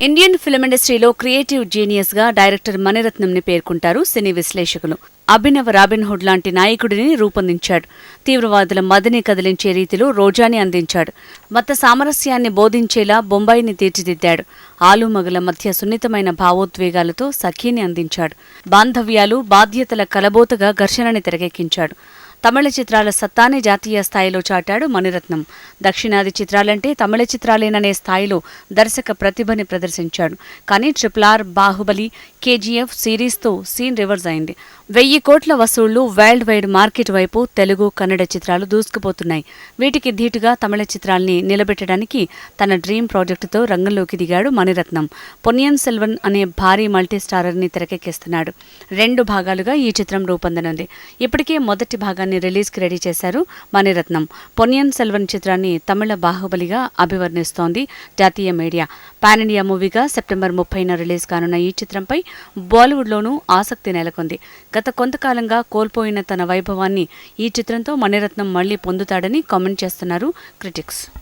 Indian film ఇండస్ట్రీలో creative జీనియస్గా director మణిరత్నంని పేర్కొంటారు సినీ విశ్లేషకులు. అభినవ రాబిన్హుడ్ లాంటి నాయకుడిని రూపొందించాడు. తీవ్రవాదుల మదిని కదిలించే రీతిలో రోజాని అందించాడు. మత సామరస్యాన్ని బోధించేలా బొంబాయిని తీర్చిదిద్దాడు. ఆలుమగల మధ్య సున్నితమైన భావోద్వేగాలతో సఖీని అందించాడు. బాంధవ్యాలు బాధ్యతల కలబోతగా ఘర్షణని తెరకెక్కించాడు. తమిళ చిత్రాల సత్తాని జాతీయ స్థాయిలో చాటాడు మణిరత్నం. దక్షిణాది చిత్రాలంటే తమిళ చిత్రాలేననే స్థాయిలో దర్శక ప్రతిభని ప్రదర్శించాడు. కానీ ట్రిపుల్ ఆర్ బాహుబలి కేజీఎఫ్ సిరీస్తో సీన్ రివర్స్ అయింది. వెయ్యి కోట్ల వసూళ్ళు వరల్డ్ వైడ్ మార్కెట్ వైపు తెలుగు కన్నడ చిత్రాలు దూసుకుపోతున్నాయి. వీటికి ధీటుగా తమిళ చిత్రాల్ని నిలబెట్టడానికి తన డ్రీమ్ ప్రాజెక్టుతో రంగంలోకి దిగాడు మణిరత్నం. పొన్నియన్ సెల్వన్ అనే భారీ మల్టీస్టారర్ని తెరకెక్కిస్తున్నాడు. రెండు భాగాలుగా ఈ చిత్రం రూపొందనుంది. ఇప్పటికే మొదటి భాగాన్ని రిలీజ్కి రెడీ చేశారు మణిరత్నం. పొన్నియన్ సెల్వన్ చిత్రాన్ని తమిళ బాహుబలిగా అభివర్ణిస్తోంది జాతీయ మీడియా. పాన్ ఇండియా మూవీగా సెప్టెంబర్ ముప్పైన రిలీజ్ కానున్న ఈ చిత్రంపై బాలీవుడ్లోనూ ఆసక్తి నెలకొంది. గత కొంతకాలంగా కోల్పోయిన తన వైభవాన్ని ఈ చిత్రంతో మణిరత్నం మళ్ళీ పొందుతాడని కామెంట్ చేస్తున్నారు క్రిటిక్స్.